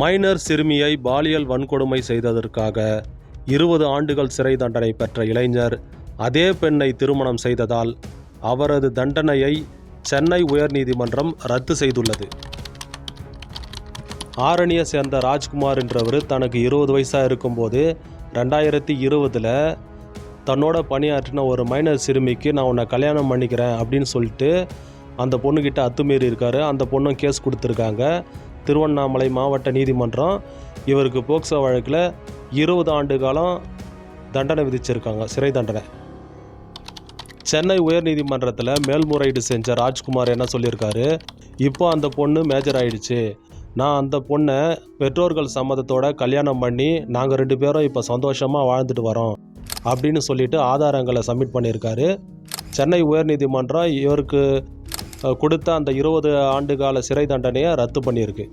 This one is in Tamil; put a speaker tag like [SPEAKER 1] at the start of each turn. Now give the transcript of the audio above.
[SPEAKER 1] மைனர் சிறுமியை பாலியல் வன்கொடுமை செய்ததற்காக இருபது ஆண்டுகள் சிறை தண்டனை பெற்ற இளைஞர் அதே பெண்ணை திருமணம் செய்ததால் அவரது தண்டனையை சென்னை உயர்நீதிமன்றம் ரத்து செய்துள்ளது. ஆரணியை சேர்ந்த ராஜ்குமார் என்றவர் தனக்கு இருபது வயசாக இருக்கும்போது ரெண்டாயிரத்தி இருபதில் தன்னோட பணியாற்றின ஒரு மைனர் சிறுமிக்கு நான் உன்னை கல்யாணம் பண்ணிக்கிறேன் அப்படின்னு சொல்லிட்டு அந்த பொண்ணுக்கிட்ட அத்துமீறி இருக்காரு. அந்த பொண்ணும் கேஸ் கொடுத்துருக்காங்க. திருவண்ணாமலை மாவட்ட நீதிமன்றம் இவருக்கு போக்சோ வழக்கில் இருபது ஆண்டு காலம் தண்டனை விதிச்சிருக்காங்க சிறை தண்டனை. சென்னை உயர்நீதிமன்றத்தில் மேல்முறையீடு செஞ்ச ராஜ்குமார் என்ன சொல்லியிருக்காரு? இப்போ அந்த பொண்ணு மேஜர் ஆயிடுச்சு. நான் அந்த பொண்ணை பெற்றோர்கள் சம்மதத்தோட கல்யாணம் பண்ணி நாங்கள் ரெண்டு பேரும் இப்போ சந்தோஷமாக வாழ்ந்துட்டு வரோம் அப்படின்னு சொல்லிட்டு ஆதாரங்களை சப்மிட் பண்ணியிருக்காரு. சென்னை உயர்நீதிமன்றம் இவருக்கு கொடுத்த அந்த இருபது ஆண்டு கால சிறை தண்டனையை ரத்து பண்ணியிருக்கு.